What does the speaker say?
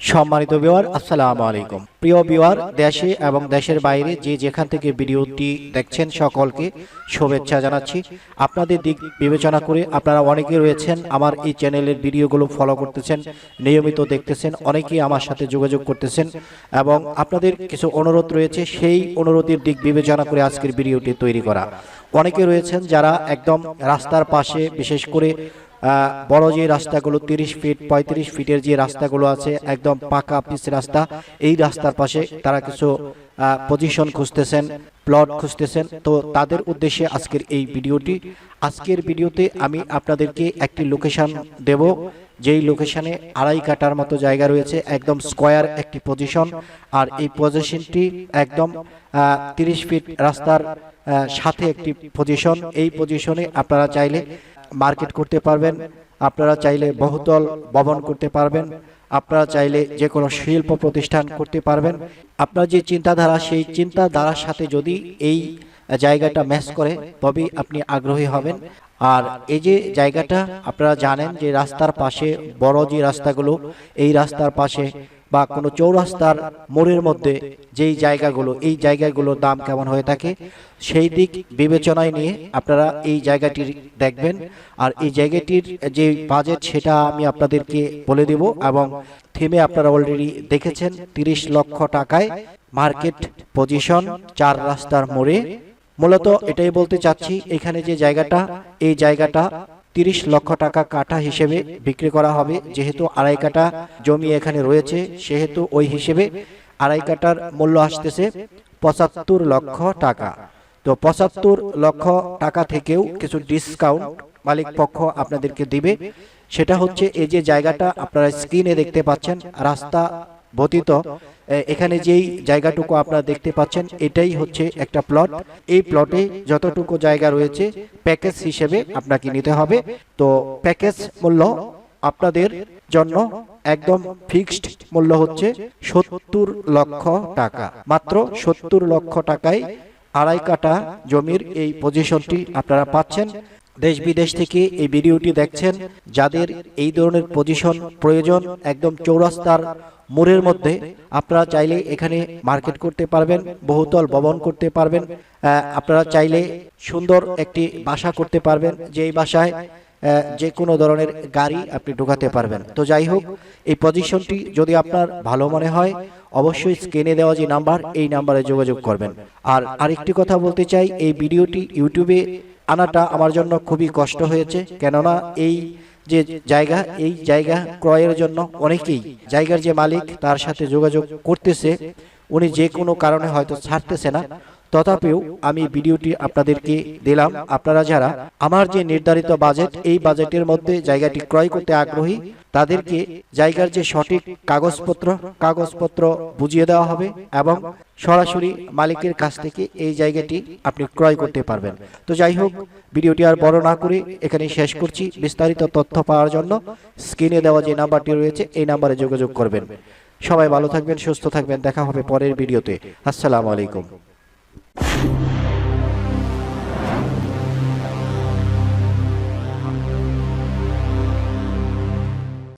সম্মানিত বিওয়ার আসসালামু আলাইকুম। প্রিয় বিওয়ার দেশে এবং দেশের বাইরে যে যেখান থেকে ভিডিওটি দেখছেন সকলকে শুভেচ্ছা জানাচ্ছি। আপনাদের দিক বিবেচনা করে আপনারা অনেকে রয়েছেন, আমার এই চ্যানেলের ভিডিওগুলো ফলো করতেছেন, নিয়মিত দেখতেছেন, অনেকেই আমার সাথে যোগাযোগ করতেছেন এবং আপনাদের কিছু অনুরোধ রয়েছে, সেই অনুরোধের দিক বিবেচনা করে আজকের ভিডিওটি তৈরি করা। অনেকে রয়েছেন যারা একদম রাস্তার পাশে, বিশেষ করে বড় যে রাস্তাগুলো তিরিশ ফিট, পঁয়ত্রিশ ফিটের যে রাস্তাগুলো আছে, একদম পাকা পিচ রাস্তা, এই রাস্তার পাশে তারা কিছু পজিশন খুঁজতেছেন প্লট খুঁজতেছেন। তো তাদের উদ্দেশ্যে আজকের এই ভিডিওটি। আজকের ভিডিওতে আমি আপনাদেরকে একটি লোকেশন দেব, যেই লোকেশানে আড়াই কাটার মতো জায়গা রয়েছে, একদম স্কোয়ার একটি পজিশন আর এই পজিশনটি একদম তিরিশ ফিট রাস্তার সাথে একটি পজিশন এই পজিশনে আপনারা চাইলে মার্কেট করতে পারবেন। আপনারা চাইলে বহুতল ভবন করতে পারবেন। আপনারা চাইলে যে কোনো শিল্প প্রতিষ্ঠান করতে পারবেন। আপনার যে চিন্তাধারা, সেই চিন্তাধারার সাথে যদি এই জায়গাটা ম্যাচ করে, তবেই আপনি আগ্রহী হবেন। আর এই যে জায়গাটা, আপনারা জানেন যে রাস্তার পাশে, বড় যে রাস্তাগুলো, এই রাস্তার পাশে বা কোনো চৌরাস্তার মোড়ের মধ্যে যেই জায়গাগুলো, এই জায়গাগুলোর দাম কেমন হয়ে থাকে, সেই দিক বিবেচনায় নিয়ে আপনারা এই জায়গাটি দেখবেন। আর এই জায়গাটির যে বাজেট, সেটা আমি আপনাদেরকে বলে দেব এবং থিমে আপনারা অলরেডি দেখেছেন, তিরিশ লক্ষ টাকায় মার্কেট পজিশন চার রাস্তার মোড়ে। মূলত এটাই বলতে চাচ্ছি, এখানে যে জায়গাটা, এই জায়গাটা তিরিশ লক্ষ টাকা কাঠা হিসেবে বিক্রি করা হবে। যেহেতু আড়াই কাটা জমি এখানে রয়েছে, সেহেতু ওই হিসেবে আড়াই কাটার মূল্য আসতেছে পঁচাত্তর লক্ষ টাকা। তো পঁচাত্তর লক্ষ টাকা থেকেও কিছু ডিসকাউন্ট মালিক পক্ষ আপনাদেরকে দিবে। সেটা হচ্ছে এই যে জায়গাটা আপনারা স্ক্রিনে দেখতে পাচ্ছেন, রাস্তা বতিত এখানে যেই জায়গাটুকু আপনারা দেখতে পাচ্ছেন, এটাই হচ্ছে একটা প্লট এই প্লটে যতটুকু জায়গা রয়েছে প্যাকেজ হিসেবে আপনাকে নিতে হবে। তো প্যাকেজ মূল্য আপনাদের জন্য একদম ফিক্সড মূল্য হচ্ছে সত্তর লক্ষ টাকা। মাত্র সত্তর লক্ষ টাকায় আড়াই কাটা জমির এই পজিশনটি আপনারা পাচ্ছেন। দেশ বিদেশ থেকে এই ভিডিওটি দেখছেন। যাদের এই ধরনের পজিশন প্রয়োজন, একদম চৌরাস্তার মোড়ের মধ্যে আপনারা চাইলে এখানে মার্কেট করতে পারবেন, বহুতল ভবন করতে পারবেন আপনারা চাইলে সুন্দর একটি বাসা করতে পারবেন, যেই বাসায় যে কোনো ধরনের গাড়ি আপনি ঢোকাতে পারবেন। তো যাই হোক, এই পজিশনটি যদি আপনার ভালো মনে হয়, অবশ্যই স্ক্রিনে দেওয়া যে নাম্বার এই নাম্বারে যোগাযোগ করবেন। আর আরেকটি কথা বলতে চাই, এই ভিডিওটি ইউটিউবে আনাটা আমার জন্য খুবই কষ্ট হয়েছে, কেননা এই যে জায়গা, এই জায়গা ক্রয়ের জন্য অনেকেই, জায়গার যে মালিক তার সাথে যোগাযোগ করতেছে, উনি যে কোনো কারণে হয়তো ছাড়তেছে না। তথাপিও আমি ভিডিওটি আপনাদেরকে দিলাম। আপনারা যারা আমার যে নির্ধারিত বাজেট, এই বাজেটের মধ্যে জায়গাটি ক্রয় করতে আগ্রহী, তাদেরকে জায়গার যে সঠিক কাগজপত্র কাগজপত্র বুঝিয়ে দেওয়া হবে এবং সরাসরি মালিকের কাছ থেকে এই জায়গাটি আপনি ক্রয় করতে পারবেন। তো যাই হোক, ভিডিওটি আর বড় না করে এখানে শেষ করছি। বিস্তারিত তথ্য পাওয়ার জন্য স্ক্রিনে দেওয়া যে নাম্বারটি রয়েছে, এই নাম্বারে যোগাযোগ করবেন। সবাই ভালো থাকবেন, সুস্থ থাকবেন। দেখা হবে পরের ভিডিওতে। আসসালামু আলাইকুম। you